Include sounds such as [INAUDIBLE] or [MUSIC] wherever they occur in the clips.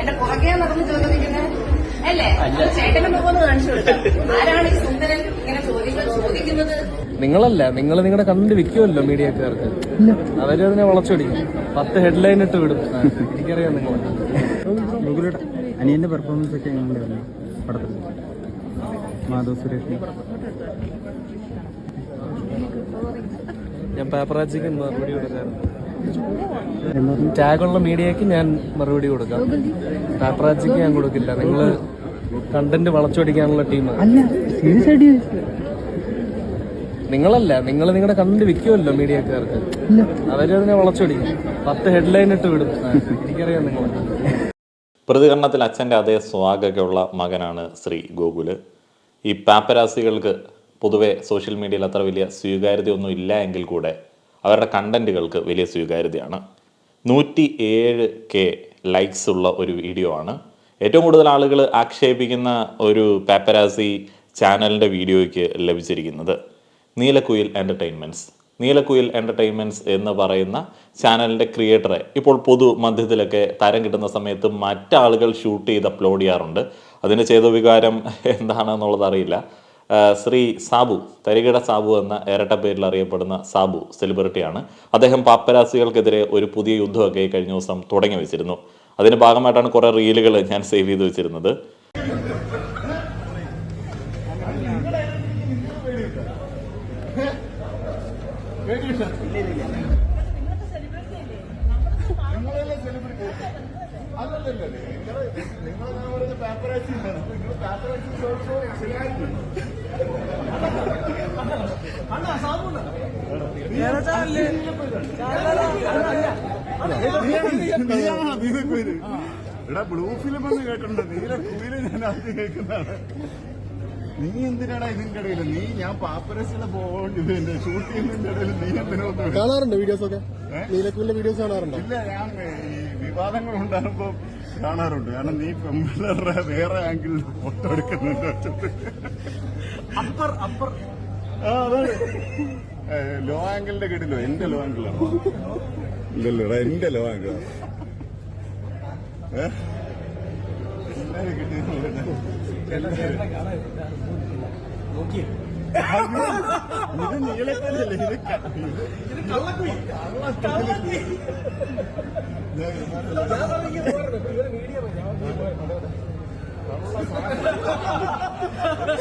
എന്റെ പുറകെ നടന്ന് ചോദിക്കുന്നത് അല്ലേ? ചേട്ടനെ മുഖം കാണിച്ചു കൊടുക്കാം. ആരാണ് ഈ സുന്ദരൻ ഇങ്ങനെ ചോദ്യങ്ങൾ ചോദിക്കുന്നത്? നിങ്ങളല്ല നിങ്ങൾ നിങ്ങളുടെ കണ്ണിന്റെ വിൽക്കുമല്ലോ മീഡിയക്കാർക്ക്. അവരതിനെ വളച്ചൊടിക്കും. പത്ത് ഹെഡ്ലൈൻ ഇട്ട് വിടും. എനിക്കറിയാം നിങ്ങൾ അനിയന്റെ പെർഫോമൻസ് ഒക്കെ എങ്ങനെയായിരുന്നു പടത്തിൽ മാധവ് സുരേഷ് ഞാൻ പേപ്പറാച്ചിക്ക് മറുപടി കൊടുക്കാറുണ്ട്. ടാഗുള്ള മീഡിയക്ക് ഞാൻ മറുപടി കൊടുക്കാം. പേപ്പറാച്ചിക്ക് ഞാൻ കൊടുക്കില്ല. നിങ്ങൾ കണ്ടന്റ് വളച്ചൊടിക്കാനുള്ള ടീമാണ് അല്ല സീരിയസ് ആയിട്ട് ചോദിച്ചത്. നിങ്ങളല്ല നിങ്ങൾ നിങ്ങളുടെ കണ്ടന്റ് വിൽക്കുമല്ലോ മീഡിയക്കാർക്ക്. അവരതിനെ വളച്ചൊടിക്കും. പത്ത് ഹെഡ്ലൈൻ ഇട്ട് വിടും. എനിക്കറിയാം നിങ്ങൾ പ്രതികരണത്തിൽ അച്ഛന്റെ അതേ സ്വാഗതമുള്ള മകനാണ് ശ്രീ ഗോകുൽ. ഈ പാപ്പരാസികൾക്ക് പൊതുവെ സോഷ്യൽ മീഡിയയിൽ അത്ര വലിയ സ്വീകാര്യതയൊന്നും ഇല്ല എങ്കിൽ കൂടെ അവരുടെ കണ്ടന്റുകൾക്ക് വലിയ സ്വീകാര്യതയാണ്. നൂറ്റി ഏഴ് കെ ലൈക്സ് ഉള്ള ഒരു വീഡിയോ ആണ്. ഏറ്റവും കൂടുതൽ ആളുകൾ ആക്ഷേപിക്കുന്ന ഒരു പാപ്പരാസി ചാനലിന്റെ വീഡിയോയ്ക്ക് ലഭിച്ചിരിക്കുന്നത് നീലക്കുയിൽ എന്റർടൈൻമെന്റ്സ് നീലക്കുയിൽ എന്റർടൈൻമെന്റ്സ് എന്ന് പറയുന്ന ചാനലിന്റെ ക്രിയേറ്ററെ ഇപ്പോൾ പൊതു മധ്യത്തിലൊക്കെ തരം കിട്ടുന്ന സമയത്ത് മറ്റാളുകൾ ഷൂട്ട് ചെയ്ത് അപ്ലോഡ് ചെയ്യാറുണ്ട്. അതിന് ചെയ്ത വികാരം [LAUGHS] എന്താണെന്നുള്ളത് അറിയില്ല. ശ്രീ സാബു തരികിട സാബു എന്ന ഇരട്ട പേരിൽ അറിയപ്പെടുന്ന സാബു സെലിബ്രിറ്റിയാണ്. അദ്ദേഹം പാപ്പരാസികൾക്കെതിരെ ഒരു പുതിയ യുദ്ധമൊക്കെ കഴിഞ്ഞ ദിവസം തുടങ്ങി വെച്ചിരുന്നു. അതിന്റെ ഭാഗമായിട്ടാണ് കുറേ റീലുകൾ ഞാൻ സേവ് ചെയ്ത് വെച്ചിരുന്നത്. എടാ ബ്ലൂ ഫിലിം എന്ന് കേട്ടിട്ടുണ്ട്. നീല കുയിൽ ഞാൻ ആദ്യം കേൾക്കുന്നതാണ്. നീ എന്തിനാടാ ഇതിന്റെ ഇടയിൽ? നീ ഞാൻ പാപ്പരസിലെ പോകേണ്ടി ഷൂട്ട് ചെയ്യുന്നതിന്റെ ഇടയിൽ നീ എന്തിനാ? കാണാറുണ്ട് വീഡിയോസ് ഒക്കെ? നീലക്കുവിന്റെ വീഡിയോസ് കാണാറുണ്ട്? ഇല്ല ഞാൻ ഈ വിവാദങ്ങൾ ഉണ്ടാകുമ്പോ കാണാറുണ്ട്. കാരണം നീ പെമ്പിള്ളേരുടെ വേറെ ആംഗിളിൽ ഫോട്ടോ എടുക്കുന്നുണ്ട്. അപ്പർ അപ്പർ ലോ ആംഗിളിന്റെ കേട്ടില്ലോ. എന്റെ ലോ ആംഗിളാണ് ഇല്ലല്ലോ എന്റെ ലോ കിട്ടിയത് [LAUGHS]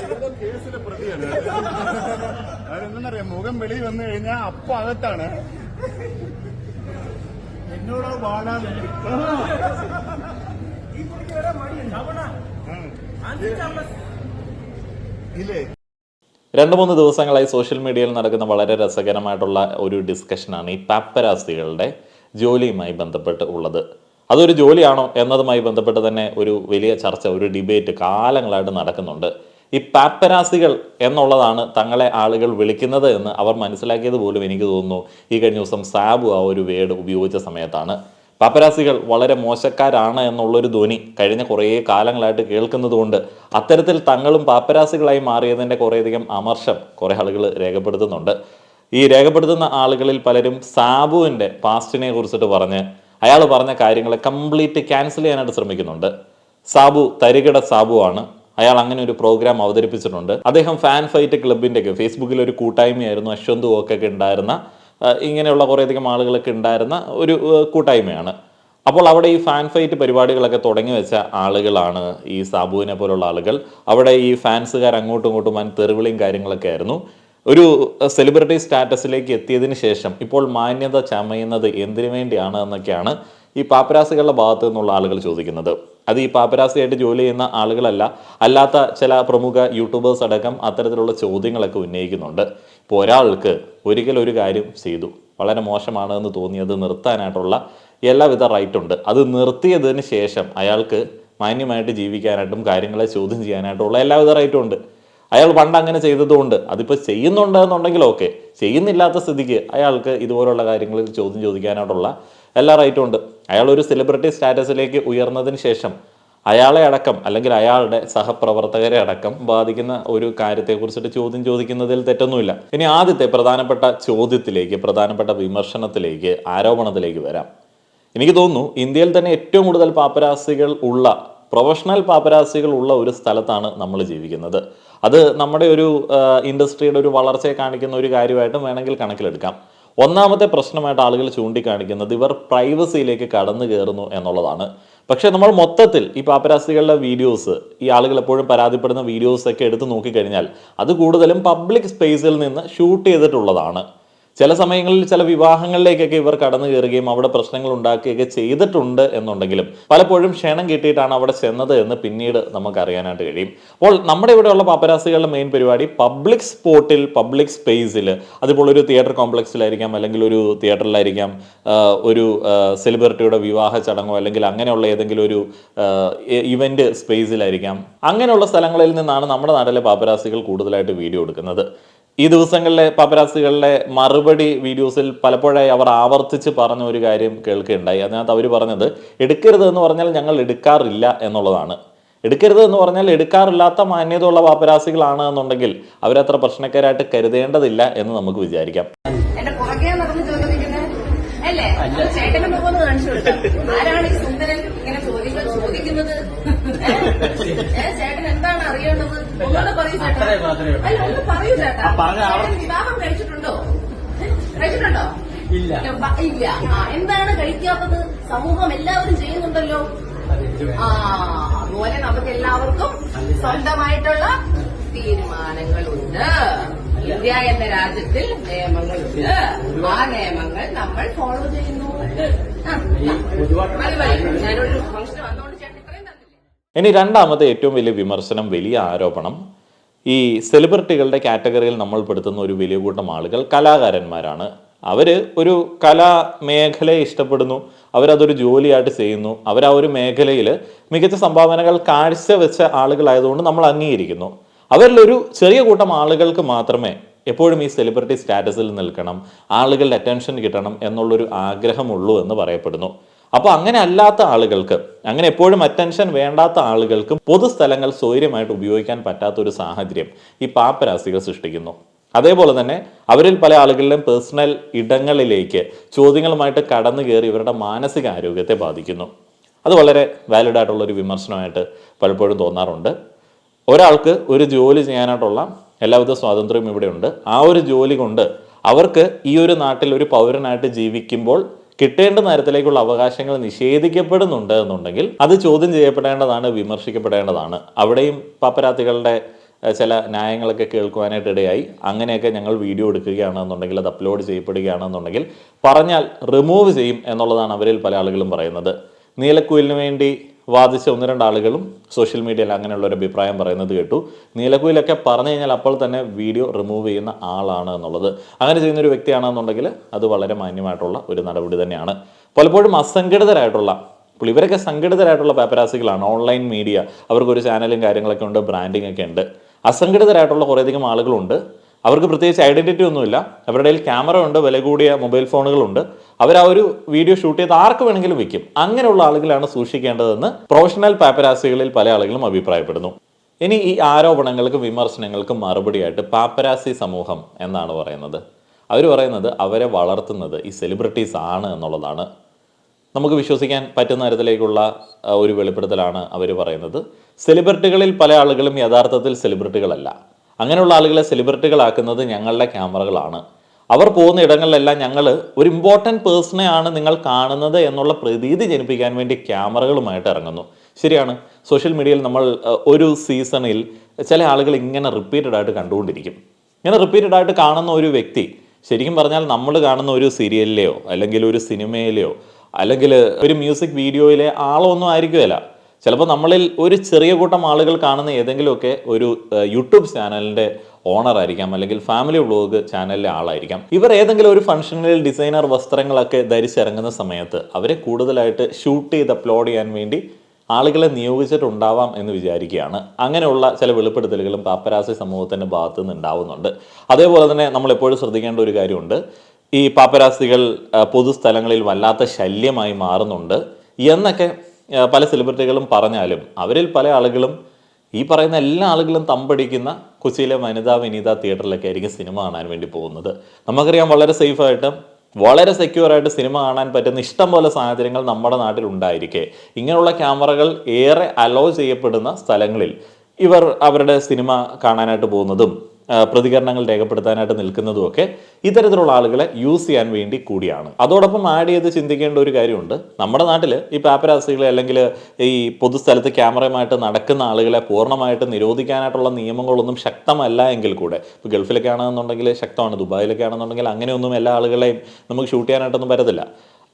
ഇത് കേസിലെ പ്രതിയാണ് അതെന്തെന്നറിയാം? മുഖം വെളിയിൽ വന്നു കഴിഞ്ഞാൽ അപ്പൊ അകത്താണ്. ഇല്ലേ? രണ്ട് മൂന്ന് ദിവസങ്ങളായി സോഷ്യൽ മീഡിയയിൽ നടക്കുന്ന വളരെ രസകരമായിട്ടുള്ള ഒരു ഡിസ്കഷനാണ് ഈ പാപ്പരാസികളുടെ ജോലിയുമായി ബന്ധപ്പെട്ട് ഉള്ളത്. അതൊരു ജോലിയാണോ എന്നതുമായി ബന്ധപ്പെട്ട് തന്നെ ഒരു വലിയ ചർച്ച ഒരു ഡിബേറ്റ് കാലങ്ങളായിട്ട് നടക്കുന്നുണ്ട്. ഈ പാപ്പരാസികൾ എന്നുള്ളതാണ് തങ്ങളെ ആളുകൾ വിളിക്കുന്നത് എന്ന് അവർ മനസ്സിലാക്കിയത് പോലും എനിക്ക് തോന്നുന്നു. ഈ കഴിഞ്ഞ ദിവസം സാബു ആ ഒരു വേർഡ് ഉപയോഗിച്ച സമയത്താണ്. പാപ്പരാസികൾ വളരെ മോശക്കാരാണ് എന്നുള്ളൊരു ധ്വനി കഴിഞ്ഞ കുറേ കാലങ്ങളായിട്ട് കേൾക്കുന്നതുകൊണ്ട് അത്തരത്തിൽ തങ്ങളും പാപ്പരാസികളായി മാറിയതിന്റെ കുറേയധികം അമർഷം കുറേ ആളുകൾ രേഖപ്പെടുത്തുന്നുണ്ട്. ഈ രേഖപ്പെടുത്തുന്ന ആളുകളിൽ പലരും സാബുവിന്റെ പാസ്റ്റിനെ കുറിച്ചിട്ട് പറഞ്ഞ് അയാൾ പറഞ്ഞ കാര്യങ്ങളെ കംപ്ലീറ്റ് ക്യാൻസൽ ചെയ്യാനായിട്ട് ശ്രമിക്കുന്നുണ്ട്. സാബു തരികിട സാബു ആണ് അയാൾ അങ്ങനെ ഒരു പ്രോഗ്രാം അവതരിപ്പിച്ചിട്ടുണ്ട്. അദ്ദേഹം ഫാൻ ഫൈറ്റ് ക്ലബിന്റെയൊക്കെ ഫേസ്ബുക്കിൽ ഒരു കൂട്ടായ്മയായിരുന്നു അശ്വന്ത് ഒക്കെ ഉണ്ടായിരുന്ന ഇങ്ങനെയുള്ള കുറേയധികം ആളുകളൊക്കെ ഉണ്ടായിരുന്ന ഒരു കൂട്ടായ്മയാണ്. അപ്പോൾ അവിടെ ഈ ഫാൻ ഫൈറ്റ് പരിപാടികളൊക്കെ തുടങ്ങി വെച്ച ആളുകളാണ് ഈ സാബുവിനെ പോലുള്ള ആളുകൾ. അവിടെ ഈ ഫാൻസുകാർ അങ്ങോട്ടും ഇങ്ങോട്ടും വൻ തെറിവിളിയും കാര്യങ്ങളൊക്കെ ആയിരുന്നു. ഒരു സെലിബ്രിറ്റി സ്റ്റാറ്റസിലേക്ക് എത്തിയതിന് ശേഷം ഇപ്പോൾ മാന്യത ചമയുന്നത് എന്തിനു വേണ്ടിയാണ് എന്നൊക്കെയാണ് ഈ പാപ്പരാസികളുടെ ഭാഗത്തു നിന്നുള്ള ആളുകൾ ചോദിക്കുന്നത്. അത് ഈ പാപ്പരാസിയായിട്ട് ജോലി ചെയ്യുന്ന ആളുകളല്ല. അല്ലാത്ത ചില പ്രമുഖ യൂട്യൂബേഴ്സ് അടക്കം അത്തരത്തിലുള്ള ചോദ്യങ്ങളൊക്കെ ഉന്നയിക്കുന്നുണ്ട്. ഇപ്പോൾ ഒരാൾക്ക് ഒരിക്കൽ ഒരു കാര്യം ചെയ്തു. വളരെ മോശമാണ് എന്ന് തോന്നിയത് നിർത്താനായിട്ടുള്ള എല്ലാവിധ റൈറ്റ് ഉണ്ട്. അത് നിർത്തിയതിന് ശേഷം അയാൾക്ക് മാന്യമായിട്ട് ജീവിക്കാനായിട്ടും കാര്യങ്ങളെ ചോദ്യം ചെയ്യാനായിട്ടുള്ള എല്ലാവിധ റൈറ്റും ഉണ്ട്. അയാൾ പണ്ട് അങ്ങനെ ചെയ്തതുകൊണ്ട് അതിപ്പോൾ ചെയ്യുന്നുണ്ട് എന്നുണ്ടെങ്കിൽ ഓക്കെ ചെയ്യുന്നില്ലാത്ത സ്ഥിതിക്ക് അയാൾക്ക് ഇതുപോലുള്ള കാര്യങ്ങളിൽ ചോദ്യം ചോദിക്കാനായിട്ടുള്ള എല്ലാ റൈറ്റും ഉണ്ട്. അയാൾ ഒരു സെലിബ്രിറ്റി സ്റ്റാറ്റസിലേക്ക് ഉയർന്നതിന് ശേഷം അയാളെ അടക്കം അല്ലെങ്കിൽ അയാളുടെ സഹപ്രവർത്തകരെ അടക്കം ബാധിക്കുന്ന ഒരു കാര്യത്തെക്കുറിച്ചിട്ട് ചോദ്യം ചോദിക്കുന്നതിൽ തെറ്റൊന്നുമില്ല. ഇനി ആദ്യത്തെ പ്രധാനപ്പെട്ട ചോദ്യത്തിലേക്ക് പ്രധാനപ്പെട്ട വിമർശനത്തിലേക്ക് ആരോപണത്തിലേക്ക് വരാം. എനിക്ക് തോന്നുന്നു ഇന്ത്യയിൽ തന്നെ ഏറ്റവും കൂടുതൽ പാപ്പരാസികൾ ഉള്ള പ്രൊഫഷണൽ പാപ്പരാസികൾ ഉള്ള ഒരു സ്ഥലത്താണ് നമ്മൾ ജീവിക്കുന്നത്. അത് നമ്മുടെ ഒരു ഇൻഡസ്ട്രിയുടെ ഒരു വളർച്ചയെ കാണിക്കുന്ന ഒരു കാര്യമായിട്ടും വേണമെങ്കിൽ കണക്കിലെടുക്കാം. ഒന്നാമത്തെ പ്രശ്നമായിട്ട് ആളുകൾ ചൂണ്ടിക്കാണിക്കുന്നത് ഇവർ പ്രൈവസിയിലേക്ക് കടന്നു കയറുന്നു എന്നുള്ളതാണ്. പക്ഷേ നമ്മൾ മൊത്തത്തിൽ ഈ പാപ്പരാസികളുടെ വീഡിയോസ് ഈ ആളുകൾ എപ്പോഴും പരാതിപ്പെടുന്ന വീഡിയോസ് ഒക്കെ എടുത്ത് നോക്കിക്കഴിഞ്ഞാൽ അത് കൂടുതലും പബ്ലിക് സ്പേസിൽ നിന്ന് ഷൂട്ട് ചെയ്തിട്ടുള്ളതാണ്. ചില സമയങ്ങളിൽ ചില വിവാഹങ്ങളിലേക്കൊക്കെ ഇവർ കടന്നു കയറുകയും അവിടെ പ്രശ്നങ്ങൾ ഉണ്ടാക്കുകയൊക്കെ ചെയ്തിട്ടുണ്ട് എന്നുണ്ടെങ്കിലും പലപ്പോഴും ക്ഷണം കിട്ടിയിട്ടാണ് അവിടെ ചെന്നത് എന്ന് പിന്നീട് നമുക്ക് അറിയാനായിട്ട് കഴിയും. അപ്പോൾ നമ്മുടെ ഇവിടെയുള്ള പാപ്പരാസികളുടെ മെയിൻ പരിപാടി പബ്ലിക് സ്പോട്ടിൽ പബ്ലിക് സ്പേസിൽ അതിപ്പോൾ ഒരു തിയേറ്റർ കോംപ്ലക്സിലായിരിക്കാം അല്ലെങ്കിൽ ഒരു തിയേറ്ററിലായിരിക്കാം ഒരു സെലിബ്രിറ്റിയുടെ വിവാഹ ചടങ്ങോ അല്ലെങ്കിൽ അങ്ങനെയുള്ള ഏതെങ്കിലും ഒരു ഇവന്റ് സ്പേസിലായിരിക്കാം അങ്ങനെയുള്ള സ്ഥലങ്ങളിൽ നിന്നാണ് നമ്മുടെ നാട്ടിലെ പാപ്പരാസികൾ കൂടുതലായിട്ട് വീഡിയോ എടുക്കുന്നത്. ഈ ദിവസങ്ങളിലെ പാപ്പരാസികളിലെ മറുപടി വീഡിയോസിൽ പലപ്പോഴായി അവർ ആവർത്തിച്ച് പറഞ്ഞ ഒരു കാര്യം കേൾക്കുകയുണ്ടായി. അതിനകത്ത് അവർ പറഞ്ഞത് എടുക്കരുത് എന്ന് പറഞ്ഞാൽ ഞങ്ങൾ എടുക്കാറില്ല എന്നുള്ളതാണ്. എടുക്കരുത് എന്ന് പറഞ്ഞാൽ എടുക്കാറില്ലാത്ത മാന്യതയുള്ള പാപ്പരാസികളാണ് എന്നുണ്ടെങ്കിൽ അവരത്ര പ്രശ്നക്കാരായിട്ട് കരുതേണ്ടതില്ല എന്ന് നമുക്ക് വിചാരിക്കാം. അല്ലേ? കാണിച്ചു കൊടുക്കാം ആരാണ് ഈ സുന്ദരൻ ഇങ്ങനെ ചോദ്യങ്ങൾ ചോദിക്കുന്നത്? ചേട്ടൻ അറിയേണ്ടത്? ഒന്നുകൂടെ പറയൂ ചേട്ടാ. അല്ല ഒന്ന് പറയൂ ചേട്ടാ. ചേട്ടൻ വിവാഹം കഴിച്ചിട്ടുണ്ടോ? കഴിച്ചിട്ടുണ്ടോ? ഇല്ല. ഇല്ല എന്താണ് കഴിക്കാത്തത്? സമൂഹം എല്ലാവരും ചെയ്യുന്നുണ്ടല്ലോ. ആ അതുപോലെ നമുക്ക് എല്ലാവർക്കും സ്വന്തമായിട്ടുള്ള തീരുമാനങ്ങളുണ്ട്. ഇന്ത്യ എന്ന രാജ്യത്തിൽ നിയമങ്ങളുണ്ട്. ആ നിയമങ്ങൾ നമ്മൾ ഫോളോ ചെയ്യുന്നു. ഞാനൊരു ഇനി രണ്ടാമത്തെ ഏറ്റവും വലിയ വിമർശനം വലിയ ആരോപണം ഈ സെലിബ്രിറ്റികളുടെ കാറ്റഗറിയിൽ നമ്മൾ പെടുത്തുന്ന ഒരു വലിയ കൂട്ടം ആളുകൾ കലാകാരന്മാരാണ്. അവർ ഒരു കലാ മേഖലയെ ഇഷ്ടപ്പെടുന്നു അവരതൊരു ജോലിയായിട്ട് ചെയ്യുന്നു അവർ ആ ഒരു മേഖലയിൽ മികച്ച സംഭാവനകൾ കാഴ്ചവെച്ച ആളുകളായതുകൊണ്ട് നമ്മൾ അംഗീകരിക്കുന്നു. അവരിലൊരു ചെറിയ കൂട്ടം ആളുകൾക്ക് മാത്രമേ എപ്പോഴും ഈ സെലിബ്രിറ്റി സ്റ്റാറ്റസിൽ നിൽക്കണം ആളുകളുടെ അറ്റൻഷൻ കിട്ടണം എന്നുള്ളൊരു ആഗ്രഹമുള്ളൂ എന്ന് പറയപ്പെടുന്നു. അപ്പോൾ അങ്ങനെ അല്ലാത്ത ആളുകൾക്ക് അങ്ങനെ എപ്പോഴും അറ്റൻഷൻ വേണ്ടാത്ത ആളുകൾക്ക് പൊതുസ്ഥലങ്ങൾ സ്വൈര്യമായിട്ട് ഉപയോഗിക്കാൻ പറ്റാത്ത ഒരു സാഹചര്യം ഈ പാപ്പരാസികൾ സൃഷ്ടിക്കുന്നു. അതേപോലെ തന്നെ അവരിൽ പല ആളുകളിലും പേഴ്സണൽ ഇടങ്ങളിലേക്ക് ചോദ്യങ്ങളുമായിട്ട് കടന്നു കയറി ഇവരുടെ മാനസിക ആരോഗ്യത്തെ ബാധിക്കുന്നു. അത് വളരെ വാലിഡ് ആയിട്ടുള്ള ഒരു വിമർശനമായിട്ട് പലപ്പോഴും തോന്നാറുണ്ട്. ഒരാൾക്ക് ഒരു ജോലി ചെയ്യാനായിട്ടുള്ള എല്ലാവിധ സ്വാതന്ത്ര്യവും ഇവിടെയുണ്ട്. ആ ഒരു ജോലി കൊണ്ട് അവർക്ക് ഈ ഒരു നാട്ടിൽ ഒരു പൗരനായിട്ട് ജീവിക്കുമ്പോൾ കിട്ടേണ്ട നേരത്തിലേക്കുള്ള അവകാശങ്ങൾ നിഷേധിക്കപ്പെടുന്നുണ്ട് എന്നുണ്ടെങ്കിൽ അത് ചോദ്യം ചെയ്യപ്പെടേണ്ടതാണ് വിമർശിക്കപ്പെടേണ്ടതാണ്. അവിടെയും പാപ്പരാത്തികളുടെ ചില ന്യായങ്ങളൊക്കെ കേൾക്കുവാനായിട്ട് ഇടയായി അങ്ങനെയൊക്കെ ഞങ്ങൾ വീഡിയോ എടുക്കുകയാണെന്നുണ്ടെങ്കിൽ അത് അപ്ലോഡ് ചെയ്യപ്പെടുകയാണെന്നുണ്ടെങ്കിൽ പറഞ്ഞാൽ റിമൂവ് ചെയ്യും എന്നുള്ളതാണ് അവരിൽ പല ആളുകളും പറയുന്നത്. നീലക്കുയിലിന് വേണ്ടി വാദിച്ച ഒന്ന് രണ്ട് ആളുകളും സോഷ്യൽ മീഡിയയിൽ അങ്ങനെയുള്ള ഒരു അഭിപ്രായം പറയുന്നത് കേട്ടു. നീലക്കുയിലൊക്കെ പറഞ്ഞു കഴിഞ്ഞാൽ അപ്പോൾ തന്നെ വീഡിയോ റിമൂവ് ചെയ്യുന്ന ആളാണ് എന്നുള്ളത്. അങ്ങനെ ചെയ്യുന്ന ഒരു വ്യക്തിയാണെന്നുണ്ടെങ്കിൽ അത് വളരെ മാന്യമായിട്ടുള്ള ഒരു നടപടി തന്നെയാണ്. പലപ്പോഴും അസംഘടിതരായിട്ടുള്ള അപ്പോൾ ഇവരൊക്കെ സംഘടിതരായിട്ടുള്ള പേപ്പരാസികളാണ് ഓൺലൈൻ മീഡിയ അവർക്കൊരു ചാനലും കാര്യങ്ങളൊക്കെ ഉണ്ട് ബ്രാൻഡിങ് ഒക്കെ ഉണ്ട്. അസംഘടിതരായിട്ടുള്ള കുറേയധികം ആളുകളുണ്ട്. അവർക്ക് പ്രത്യേകിച്ച് ഐഡന്റിറ്റി ഒന്നുമില്ല. അവരുടെ കയ്യിൽ ക്യാമറ ഉണ്ട് വില കൂടിയ മൊബൈൽ ഫോണുകളുണ്ട്. അവർ ആ ഒരു വീഡിയോ ഷൂട്ട് ചെയ്ത് ആർക്ക് വേണമെങ്കിലും വിൽക്കും അങ്ങനെയുള്ള ആളുകളാണ് സൂക്ഷിക്കേണ്ടതെന്ന് പ്രൊഫഷണൽ പാപ്പരാസികളിൽ പല ആളുകളും അഭിപ്രായപ്പെടുന്നു. ഇനി ഈ ആരോപണങ്ങൾക്കും വിമർശനങ്ങൾക്കും മറുപടിയായിട്ട് പാപ്പരാസി സമൂഹം എന്നാണ് പറയുന്നത്. അവർ പറയുന്നത് അവരെ വളർത്തുന്നത് ഈ സെലിബ്രിറ്റീസ് ആണ് എന്നുള്ളതാണ്. നമുക്ക് വിശ്വസിക്കാൻ പറ്റുന്ന തരത്തിലേക്കുള്ള ഒരു വെളിപ്പെടുത്തലാണ് അവർ പറയുന്നത്. സെലിബ്രിറ്റികളിൽ പല ആളുകളും യഥാർത്ഥത്തിൽ സെലിബ്രിറ്റികളല്ല അങ്ങനെയുള്ള ആളുകളെ സെലിബ്രിറ്റികളാക്കുന്നത് ഞങ്ങളുടെ ക്യാമറകളാണ്. അവർ പോകുന്ന ഇടങ്ങളിലെല്ലാം ഞങ്ങൾ ഒരു ഇമ്പോർട്ടന്റ് പേഴ്സണെ ആണ് നിങ്ങൾ കാണുന്നത് എന്നുള്ള പ്രതീതി ജനിപ്പിക്കാൻ വേണ്ടി ക്യാമറകളുമായിട്ട് ഇറങ്ങുന്നു. ശരിയാണ്. സോഷ്യൽ മീഡിയയിൽ നമ്മൾ ഒരു സീസണിൽ ചില ആളുകൾ ഇങ്ങനെ റിപ്പീറ്റഡ് ആയിട്ട് കണ്ടുകൊണ്ടിരിക്കും. ഇങ്ങനെ റിപ്പീറ്റഡ് ആയിട്ട് കാണുന്ന ഒരു വ്യക്തി ശരിക്കും പറഞ്ഞാൽ നമ്മൾ കാണുന്ന ഒരു സീരിയലിലെയോ അല്ലെങ്കിൽ ഒരു സിനിമയിലെയോ അല്ലെങ്കിൽ ഒരു മ്യൂസിക് വീഡിയോയിലെ ആളൊന്നും ആയിരിക്കുമല്ല ചിലപ്പോൾ നമ്മളിൽ ഒരു ചെറിയ കൂട്ടം ആളുകൾ കാണുന്ന ഏതെങ്കിലുമൊക്കെ ഒരു യൂട്യൂബ് ചാനലിന്റെ ഓണർ ആയിരിക്കാം അല്ലെങ്കിൽ ഫാമിലി വ്ലോഗ് ചാനലിലെ ആളായിരിക്കാം. ഇവർ ഏതെങ്കിലും ഒരു ഫംഗ്ഷനിൽ ഡിസൈനർ വസ്ത്രങ്ങളൊക്കെ ധരിച്ചിറങ്ങുന്ന സമയത്ത് അവരെ കൂടുതലായിട്ട് ഷൂട്ട് ചെയ്ത് അപ്ലോഡ് ചെയ്യാൻ വേണ്ടി ആളുകളെ നിയോഗിച്ചിട്ടുണ്ടാവാം എന്ന് വിചാരിക്കുകയാണ്. അങ്ങനെയുള്ള ചില വെളിപ്പെടുത്തലുകളും പാപ്പരാസി സമൂഹത്തിന്റെ ഭാഗത്തു നിന്ന് ഉണ്ടാവുന്നുണ്ട്. അതേപോലെ തന്നെ നമ്മൾ എപ്പോഴും ശ്രദ്ധിക്കേണ്ട ഒരു കാര്യമുണ്ട്. ഈ പാപ്പരാസികൾ പൊതുസ്ഥലങ്ങളിൽ വല്ലാത്ത ശല്യമായി മാറുന്നുണ്ട്. എന്നൊക്കെ പല സെലിബ്രിറ്റികളും പറഞ്ഞാലും അവരിൽ പല ആളുകളും ഈ പറയുന്ന എല്ലാ ആളുകളും തമ്പടിക്കുന്ന കൊച്ചിയിലെ വനിതാ വിനീത തിയേറ്ററിലൊക്കെ ആയിരിക്കും സിനിമ കാണാൻ വേണ്ടി പോകുന്നത്. നമുക്കറിയാം വളരെ സേഫായിട്ട് വളരെ സെക്യൂർ ആയിട്ട് സിനിമ കാണാൻ പറ്റുന്ന ഇഷ്ടം പോലെ സാഹചര്യങ്ങൾ നമ്മുടെ നാട്ടിൽ ഉണ്ടായിരിക്കെ. ഇങ്ങനെയുള്ള ക്യാമറകൾ ഏറെ അലോ ചെയ്യപ്പെടുന്ന സ്ഥലങ്ങളിൽ ഇവർ അവരുടെ സിനിമ കാണാനായിട്ട് പോകുന്നതും പ്രതികരണങ്ങൾ രേഖപ്പെടുത്താനായിട്ട് നിൽക്കുന്നതും ഒക്കെ ഇത്തരത്തിലുള്ള ആളുകളെ യൂസ് ചെയ്യാൻ വേണ്ടി കൂടിയാണ്. അതോടൊപ്പം ആഡ് ചെയ്ത് ചിന്തിക്കേണ്ട ഒരു കാര്യമുണ്ട്. നമ്മുടെ നാട്ടിൽ ഈ പാപ്പരാസികളെ അല്ലെങ്കിൽ ഈ പൊതുസ്ഥലത്ത് ക്യാമറയുമായിട്ട് നടക്കുന്ന ആളുകളെ പൂർണമായിട്ട് നിരോധിക്കാനായിട്ടുള്ള നിയമങ്ങളൊന്നും ശക്തമല്ല എങ്കിൽ കൂടെ ഇപ്പോൾ ഗൾഫിലൊക്കെ ആണെന്നുണ്ടെങ്കിൽ ശക്തമാണ് ദുബായിലൊക്കെ ആണെന്നുണ്ടെങ്കിൽ അങ്ങനെയൊന്നും എല്ലാ ആളുകളെയും നമുക്ക് ഷൂട്ട് ചെയ്യാനായിട്ടൊന്നും വരത്തില്ല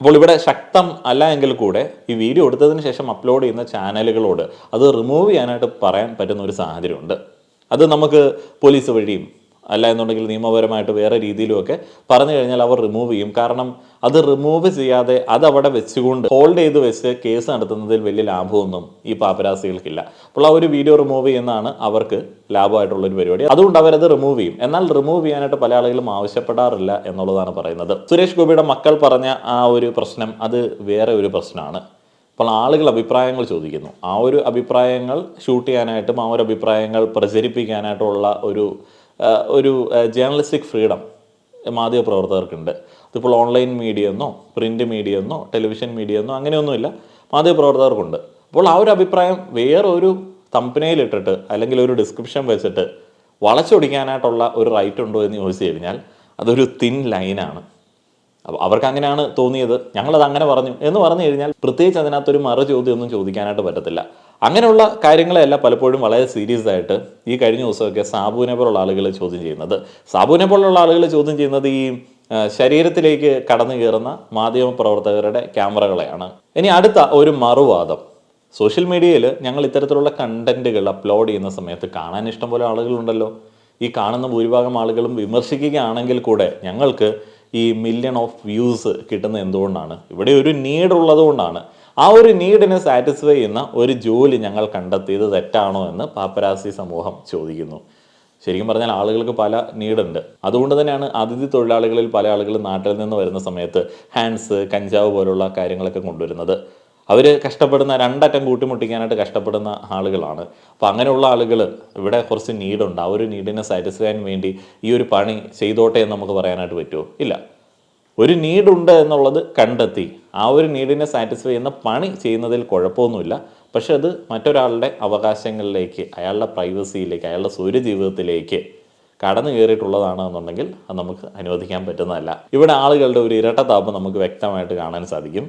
അപ്പോൾ ഇവിടെ ശക്തം അല്ല എങ്കിൽ കൂടെ ഈ വീഡിയോ എടുത്തതിന് ശേഷം അപ്ലോഡ് ചെയ്യുന്ന ചാനലുകളോട് അത് റിമൂവ് ചെയ്യാനായിട്ട് പറയാൻ പറ്റുന്ന ഒരു സാഹചര്യമുണ്ട്. അത് നമുക്ക് പോലീസ് വഴിയും അല്ല എന്നുണ്ടെങ്കിൽ നിയമപരമായിട്ട് വേറെ രീതിയിലുമൊക്കെ പറഞ്ഞു കഴിഞ്ഞാൽ അവർ റിമൂവ് ചെയ്യും. കാരണം അത് റിമൂവ് ചെയ്യാതെ അത് അവിടെ വെച്ചുകൊണ്ട് ഹോൾഡ് ചെയ്ത് വെച്ച് കേസ് നടത്തുന്നതിൽ വലിയ ലാഭമൊന്നും ഈ പാപ്പരാസികൾക്കില്ല. അപ്പോൾ ആ ഒരു വീഡിയോ റിമൂവ് ചെയ്യുന്നതാണ് അവർക്ക് ലാഭമായിട്ടുള്ള ഒരു പരിപാടി. അതുകൊണ്ട് അവരത് റിമൂവ് ചെയ്യും. എന്നാൽ റിമൂവ് ചെയ്യാനായിട്ട് പല ആളുകളും ആവശ്യപ്പെടാറില്ല എന്നുള്ളതാണ് പറയുന്നത്. സുരേഷ് ഗോപിയുടെ മക്കൾ പറഞ്ഞ ആ ഒരു പ്രശ്നം അത് വേറെ ഒരു പ്രശ്നമാണ്. അപ്പോൾ ആളുകൾ അഭിപ്രായങ്ങൾ ചോദിക്കുന്നു. ആ ഒരു അഭിപ്രായങ്ങൾ ഷൂട്ട് ചെയ്യാനായിട്ടും ആ ഒരു അഭിപ്രായങ്ങൾ പ്രചരിപ്പിക്കാനായിട്ടുള്ള ഒരു ഒരു ജേർണലിസ്റ്റിക് ഫ്രീഡം മാധ്യമ പ്രവർത്തകർക്കുണ്ട് അതിപ്പോൾ ഓൺലൈൻ മീഡിയ എന്നോ പ്രിന്റ് മീഡിയ എന്നോ ടെലിവിഷൻ മീഡിയ എന്നോ അങ്ങനെയൊന്നുമില്ല മാധ്യമ പ്രവർത്തകർക്കുണ്ട് അപ്പോൾ ആ ഒരു അഭിപ്രായം വേറൊരു തമ്പനയിലിട്ടിട്ട് അല്ലെങ്കിൽ ഒരു ഡിസ്ക്രിപ്ഷൻ വെച്ചിട്ട് വളച്ചൊടിക്കാനായിട്ടുള്ള ഒരു റൈറ്റ് ഉണ്ടോ എന്ന് ചോദിച്ചു കഴിഞ്ഞാൽ അതൊരു തിൻ ലൈനാണ് അപ്പോൾ അവർക്ക് അങ്ങനെയാണ് തോന്നിയത്. ഞങ്ങളത് അങ്ങനെ പറഞ്ഞു. എന്ന് പറഞ്ഞു കഴിഞ്ഞാൽ പ്രത്യേകിച്ച് അതിനകത്തൊരു മറു ചോദ്യം ഒന്നും ചോദിക്കാനായിട്ട് പറ്റത്തില്ല. അങ്ങനെയുള്ള കാര്യങ്ങളെയല്ല പലപ്പോഴും വളരെ സീരിയസ് ആയിട്ട് ഈ കഴിഞ്ഞ ദിവസമൊക്കെ സാബുവിനെ പോലുള്ള ആളുകൾ ചോദ്യം ചെയ്യുന്നത്. സാബുവിനെ പോലുള്ള ആളുകൾ ചോദ്യം ചെയ്യുന്നത് ഈ ശരീരത്തിലേക്ക് കടന്നു കയറുന്ന മാധ്യമ പ്രവർത്തകരുടെ ക്യാമറകളെയാണ്. ഇനി അടുത്ത ഒരു മറുവാദം. സോഷ്യൽ മീഡിയയിൽ ഞങ്ങൾ ഇത്തരത്തിലുള്ള കണ്ടന്റുകൾ അപ്ലോഡ് ചെയ്യുന്ന സമയത്ത് കാണാൻ ഇഷ്ടം പോലെ ആളുകളുണ്ടല്ലോ. ഈ കാണുന്ന ഭൂരിഭാഗം ആളുകളും വിമർശിക്കുകയാണെങ്കിൽ കൂടെ ഞങ്ങൾക്ക് ഈ മില്യൺ ഓഫ് വ്യൂസ് കിട്ടുന്നത് എന്തുകൊണ്ടാണ്? ഇവിടെ ഒരു നീഡ് ഉള്ളതുകൊണ്ടാണ് ആ ഒരു നീഡിനെ സാറ്റിസ്ഫൈ ചെയ്യുന്ന ഒരു ജോലി ഞങ്ങൾ കണ്ടെത്തിയത് തെറ്റാണോ എന്ന് പാപ്പരാസി സമൂഹം ചോദിക്കുന്നു. ശരിക്കും പറഞ്ഞാൽ ആളുകൾക്ക് പല നീഡുണ്ട് അതുകൊണ്ട് തന്നെയാണ് അതിഥി തൊഴിലാളികളിൽ പല ആളുകളും നാട്ടിൽ നിന്ന് വരുന്ന സമയത്ത് ഹാൻഡ്സ് കഞ്ചാവ് പോലുള്ള കാര്യങ്ങളൊക്കെ കൊണ്ടുവരുന്നത്. അവർ കഷ്ടപ്പെടുന്ന രണ്ടറ്റം കൂട്ടിമുട്ടിക്കാനായിട്ട് കഷ്ടപ്പെടുന്ന ആളുകളാണ്. അപ്പോൾ അങ്ങനെയുള്ള ആളുകൾ ഇവിടെ കുറച്ച് നീഡുണ്ട് ആ ഒരു നീഡിനെ സാറ്റിസ്ഫൈ ചെയ്യാൻ വേണ്ടി ഈ ഒരു പണി ചെയ്തോട്ടെ എന്ന് നമുക്ക് പറയാനായിട്ട് പറ്റുമോ ഇല്ല. ഒരു നീഡുണ്ട് എന്നുള്ളത് കണ്ടെത്തി. ആ ഒരു നീഡിനെ സാറ്റിസ്ഫൈ ചെയ്യുന്ന പണി ചെയ്യുന്നതിൽ കുഴപ്പമൊന്നുമില്ല. പക്ഷെ അത് മറ്റൊരാളുടെ അവകാശങ്ങളിലേക്ക് അയാളുടെ പ്രൈവസിയിലേക്ക് അയാളുടെ സ്വൈര്യ ജീവിതത്തിലേക്ക് കടന്നു കയറിയിട്ടുള്ളതാണ് എന്നുണ്ടെങ്കിൽ അത് നമുക്ക് അനുവദിക്കാൻ പറ്റുന്നതല്ല. ഇവിടെ ആളുകളുടെ ഒരു ഇരട്ടതാപം നമുക്ക് വ്യക്തമായിട്ട് കാണാൻ സാധിക്കും.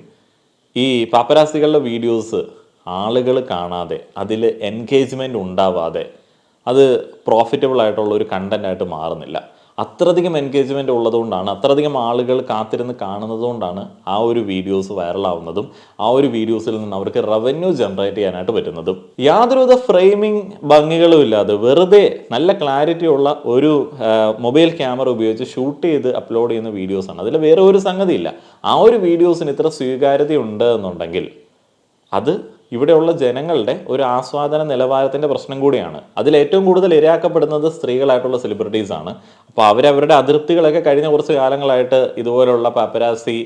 ഈ പാപ്പരാസികളുടെ വീഡിയോസ് ആളുകൾ കാണാതെ അതിൽ എൻഗേജ്മെന്റ് ഉണ്ടാവാതെ അത് പ്രോഫിറ്റബിൾ ആയിട്ടുള്ള ഒരു കണ്ടന്റായിട്ട് മാറുന്നില്ല. അത്രയധികം എൻഗേജ്മെന്റ് ഉള്ളതുകൊണ്ടാണ് അത്രയധികം ആളുകൾ കാത്തിരുന്ന് കാണുന്നതുകൊണ്ടാണ് ആ ഒരു വീഡിയോസ് വൈറലാവുന്നതും ആ ഒരു വീഡിയോസിൽ നിന്ന് അവർക്ക് റവന്യൂ ജനറേറ്റ് ചെയ്യാനായിട്ട് പറ്റുന്നതും. യാതൊരുവിധ ഫ്രെയിമിംഗ് ഭംഗികളും ഇല്ലാതെ വെറുതെ നല്ല ക്ലാരിറ്റി ഉള്ള ഒരു മൊബൈൽ ക്യാമറ ഉപയോഗിച്ച് ഷൂട്ട് ചെയ്ത് അപ്ലോഡ് ചെയ്യുന്ന വീഡിയോസാണ് അതിൽ വേറെ ഒരു സംഗതിയില്ല. ആ ഒരു വീഡിയോസിന് ഇത്ര സ്വീകാര്യത ഉണ്ട് എന്നുണ്ടെങ്കിൽ അത് ഇവിടെയുള്ള ജനങ്ങളുടെ ഒരു ആസ്വാദന നിലവാരത്തിന്റെ പ്രശ്നം കൂടിയാണ്. അതിൽ ഏറ്റവും കൂടുതൽ ഇരയാക്കപ്പെടുന്നത് സ്ത്രീകളായിട്ടുള്ള സെലിബ്രിറ്റീസാണ് അപ്പോൾ അവരവരുടെ അതിർത്തികളൊക്കെ കഴിഞ്ഞ കുറച്ച് കാലങ്ങളായിട്ട് ഇതുപോലുള്ള പാപ്പരാസി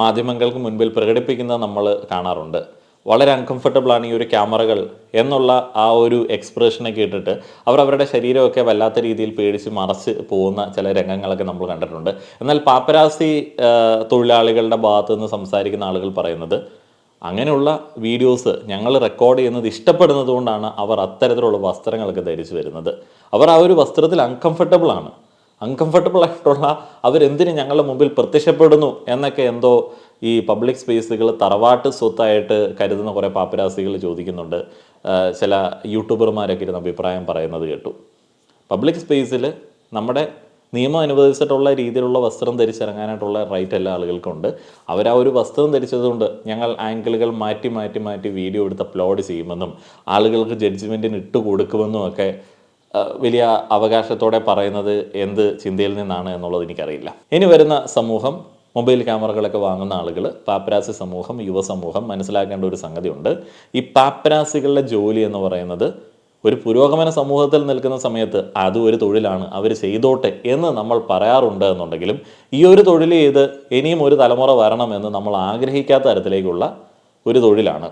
മാധ്യമങ്ങൾക്ക് മുൻപിൽ പ്രകടിപ്പിക്കുന്നത് നമ്മൾ കാണാറുണ്ട്. വളരെ അൺകംഫർട്ടബിളാണ് ഈ ഒരു ക്യാമറകൾ എന്നുള്ള ആ ഒരു എക്സ്പ്രഷനൊക്കെ ഇട്ടിട്ട് അവർ അവരുടെ ശരീരമൊക്കെ വല്ലാത്ത രീതിയിൽ പേടിച്ച് മറച്ച് പോകുന്ന ചില രംഗങ്ങളൊക്കെ നമ്മൾ കണ്ടിട്ടുണ്ട്. എന്നാൽ പാപ്പരാസി തൊഴിലാളികളുടെ ഭാഗത്തുനിന്ന് സംസാരിക്കുന്ന ആളുകൾ പറയുന്നത് അങ്ങനെയുള്ള വീഡിയോസ് ഞങ്ങൾ റെക്കോർഡ് ചെയ്യുന്നത് ഇഷ്ടപ്പെടുന്നത് കൊണ്ടാണ് അവർ അത്തരത്തിലുള്ള വസ്ത്രങ്ങളൊക്കെ ധരിച്ചു വരുന്നത്. അവർ ആ ഒരു വസ്ത്രത്തിൽ അൺകംഫർട്ടബിൾ ആണ്. അൺകംഫർട്ടബിൾ ആയിട്ടുള്ള അവരെന്തിന് ഞങ്ങളുടെ മുമ്പിൽ പ്രത്യക്ഷപ്പെടുന്നു എന്നൊക്കെ എന്തോ ഈ പബ്ലിക് സ്പേസുകൾ തറവാട്ട് സ്വത്തായിട്ട് കരുതുന്ന കുറേ പാപ്പരാസികൾ ചോദിക്കുന്നുണ്ട്. ചില യൂട്യൂബർമാരൊക്കെ ഇരുന്ന് അഭിപ്രായം പറയുന്നത് കേട്ടു. പബ്ലിക് സ്പേസിൽ നമ്മുടെ നിയമം അനുവദിച്ചിട്ടുള്ള രീതിയിലുള്ള വസ്ത്രം ധരിച്ചിറങ്ങാനായിട്ടുള്ള റൈറ്റ് എല്ലാ ആളുകൾക്കുണ്ട്. അവർ ആ ഒരു വസ്ത്രം ധരിച്ചതുകൊണ്ട് ഞങ്ങൾ ആംഗിളുകൾ മാറ്റി മാറ്റി മാറ്റി വീഡിയോ എടുത്ത് അപ്ലോഡ് ചെയ്യുമെന്നും ആളുകൾക്ക് ജഡ്ജ്മെന്റിന് ഇട്ട് കൊടുക്കുമെന്നും ഒക്കെ വലിയ അവകാശത്തോടെ പറയുന്നത് എന്ത് ചിന്തയിൽ നിന്നാണ് എന്നുള്ളത് എനിക്കറിയില്ല. ഇനി വരുന്ന സമൂഹം മൊബൈൽ ക്യാമറകളൊക്കെ വാങ്ങുന്ന ആളുകൾ പാപ്പരാസി സമൂഹം യുവസമൂഹം മനസ്സിലാക്കേണ്ട ഒരു സംഗതിയുണ്ട്. ഈ പാപ്പരാസികളുടെ ജോലി എന്ന് പറയുന്നത് ഒരു പുരോഗമന സമൂഹത്തിൽ നിൽക്കുന്ന സമയത്ത് അത് ഒരു തൊഴിലാണ് അവർ ചെയ്തോട്ടെ എന്ന് നമ്മൾ പറയാറുണ്ട് എന്നുണ്ടെങ്കിലും ഈ ഒരു തൊഴിൽ ചെയ്ത് ഇനിയും ഒരു തലമുറ വരണമെന്ന് നമ്മൾ ആഗ്രഹിക്കാത്ത തരത്തിലേക്കുള്ള ഒരു തൊഴിലാണ്.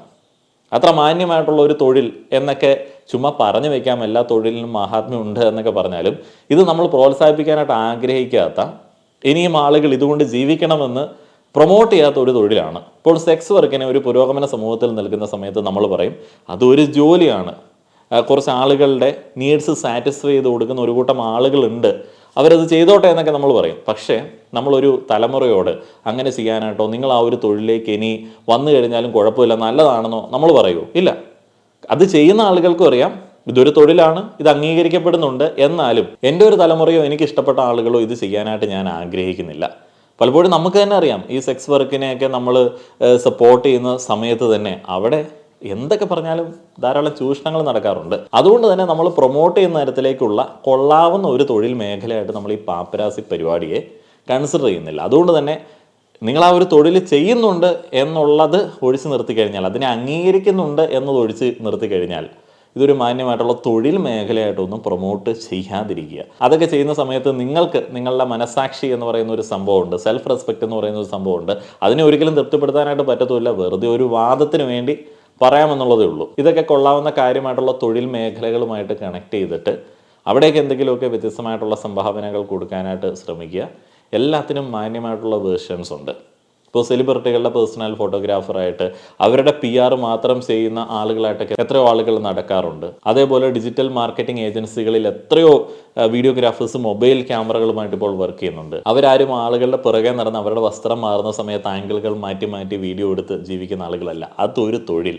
അത്ര മാന്യമായിട്ടുള്ള ഒരു തൊഴിൽ എന്നൊക്കെ ചുമ്മാ പറഞ്ഞു വെക്കാം എല്ലാ തൊഴിലിനും മഹാത്മ്യം ഉണ്ട് എന്നൊക്കെ പറഞ്ഞാലും ഇത് നമ്മൾ പ്രോത്സാഹിപ്പിക്കാനായിട്ട് ആഗ്രഹിക്കാത്ത ഇനിയും ആളുകൾ ഇതുകൊണ്ട് ജീവിക്കണമെന്ന് പ്രൊമോട്ട് ചെയ്യാത്ത ഒരു തൊഴിലാണ്. ഇപ്പോൾ സെക്സ് വർക്കിനെ ഒരു പുരോഗമന സമൂഹത്തിൽ നിൽക്കുന്ന സമയത്ത് നമ്മൾ പറയും അതൊരു ജോലിയാണ്. കുറച്ച് ആളുകളുടെ നീഡ്സ് സാറ്റിസ്ഫൈ ചെയ്ത് കൊടുക്കുന്ന ഒരു കൂട്ടം ആളുകളുണ്ട്. അവരത് ചെയ്തോട്ടെ എന്നൊക്കെ നമ്മൾ പറയും. പക്ഷേ നമ്മളൊരു തലമുറയോട് അങ്ങനെ ചെയ്യാനായിട്ടോ നിങ്ങൾ ആ ഒരു തൊഴിലേക്ക് ഇനി വന്നു കഴിഞ്ഞാലും കുഴപ്പമില്ല നല്ലതാണെന്നോ നമ്മൾ പറയൂ. ഇല്ല. അത് ചെയ്യുന്ന ആളുകൾക്കും അറിയാം. ഇതൊരു തൊഴിലാണ് ഇത് അംഗീകരിക്കപ്പെടുന്നുണ്ട്. എന്നാലും എന്റെ ഒരു തലമുറയോ എനിക്ക് ഇഷ്ടപ്പെട്ട ആളുകളോ ഇത് ചെയ്യാനായിട്ട് ഞാൻ ആഗ്രഹിക്കുന്നില്ല. പലപ്പോഴും നമുക്ക് തന്നെ അറിയാം ഈ സെക്സ് വർക്കിനെയൊക്കെ നമ്മൾ സപ്പോർട്ട് ചെയ്യുന്ന സമയത്ത് തന്നെ അവിടെ എന്തൊക്കെ പറഞ്ഞാലും ധാരാളം ചൂഷണങ്ങൾ നടക്കാറുണ്ട്. അതുകൊണ്ട് തന്നെ നമ്മൾ പ്രൊമോട്ട് ചെയ്യുന്ന തരത്തിലേക്കുള്ള കൊള്ളാവുന്ന ഒരു തൊഴിൽ മേഖലയായിട്ട് നമ്മൾ ഈ പാപ്പരാസി പരിപാടിയെ കൺസിഡർ ചെയ്യുന്നില്ല. അതുകൊണ്ട് തന്നെ നിങ്ങൾ ആ ഒരു തൊഴിൽ ചെയ്യുന്നുണ്ട് എന്നുള്ളത് ഒഴിച്ചു നിർത്തി കഴിഞ്ഞാൽ അതിനെ അംഗീകരിക്കുന്നുണ്ട് എന്നത് ഒഴിച്ച് നിർത്തി കഴിഞ്ഞാൽ ഇതൊരു മാന്യമായിട്ടുള്ള തൊഴിൽ മേഖലയായിട്ടൊന്നും പ്രൊമോട്ട് ചെയ്യാതിരിക്കുക. അതൊക്കെ ചെയ്യുന്ന സമയത്ത് നിങ്ങൾക്ക് നിങ്ങളുടെ മനസാക്ഷി എന്ന് പറയുന്ന ഒരു സംഭവമുണ്ട് സെൽഫ് റെസ്പെക്റ്റ് എന്ന് പറയുന്ന ഒരു സംഭവമുണ്ട്. അതിനെ ഒരിക്കലും തൃപ്തിപ്പെടുത്താനായിട്ട് പറ്റത്തില്ല വെറുതെ ഒരു വാദത്തിന് വേണ്ടി പറയാമെന്നുള്ളതേ ഉള്ളൂ. ഇതൊക്കെ കൊള്ളാവുന്ന കാര്യമായിട്ടുള്ള തൊഴിൽ മേഖലകളുമായിട്ട് കണക്ട് ചെയ്തിട്ട് അവിടേക്ക് എന്തെങ്കിലുമൊക്കെ വ്യത്യസ്തമായിട്ടുള്ള സംഭാവനകൾ കൊടുക്കാനായിട്ട് ശ്രമിക്കുക. എല്ലാത്തിനും മാന്യമായിട്ടുള്ള വേർഷൻസ് ഉണ്ട്. ഇപ്പോൾ സെലിബ്രിറ്റികളുടെ പേഴ്സണൽ ഫോട്ടോഗ്രാഫറായിട്ട് അവരുടെ പി ആർ മാത്രം ചെയ്യുന്ന ആളുകളായിട്ടൊക്കെ എത്രയോ ആളുകൾ നടക്കാറുണ്ട്. അതേപോലെ ഡിജിറ്റൽ മാർക്കറ്റിംഗ് ഏജൻസികളിൽ എത്രയോ വീഡിയോഗ്രാഫേഴ്സ് മൊബൈൽ ക്യാമറകളുമായിട്ട് ഇപ്പോൾ വർക്ക് ചെയ്യുന്നുണ്ട്. അവരാരും ആളുകളുടെ പുറകെ നടന്ന് അവരുടെ വസ്ത്രം മാറുന്ന സമയത്ത് ആംഗിളുകൾ മാറ്റി മാറ്റി വീഡിയോ എടുത്ത് ജീവിക്കുന്ന ആളുകളല്ല. അതൊരു തൊഴിൽ.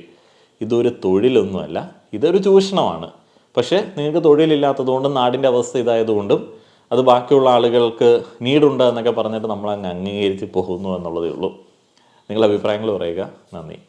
ഇതൊരു തൊഴിലൊന്നുമല്ല. ഇതൊരു ചൂഷണമാണ്. പക്ഷേ നിങ്ങൾക്ക് തൊഴിലില്ലാത്തതുകൊണ്ടും നാടിന്റെ അവസ്ഥ ഇതായതുകൊണ്ടും അത് ബാക്കിയുള്ള ആളുകൾക്ക് നീടുണ്ട് എന്നൊക്കെ പറഞ്ഞിട്ട് നമ്മൾ അങ്ങ് അംഗീകരിച്ച് പോകുന്നു എന്നുള്ളതേ ഉള്ളൂ. നിങ്ങളുടെ അഭിപ്രായങ്ങൾ പറയുക. നന്ദി.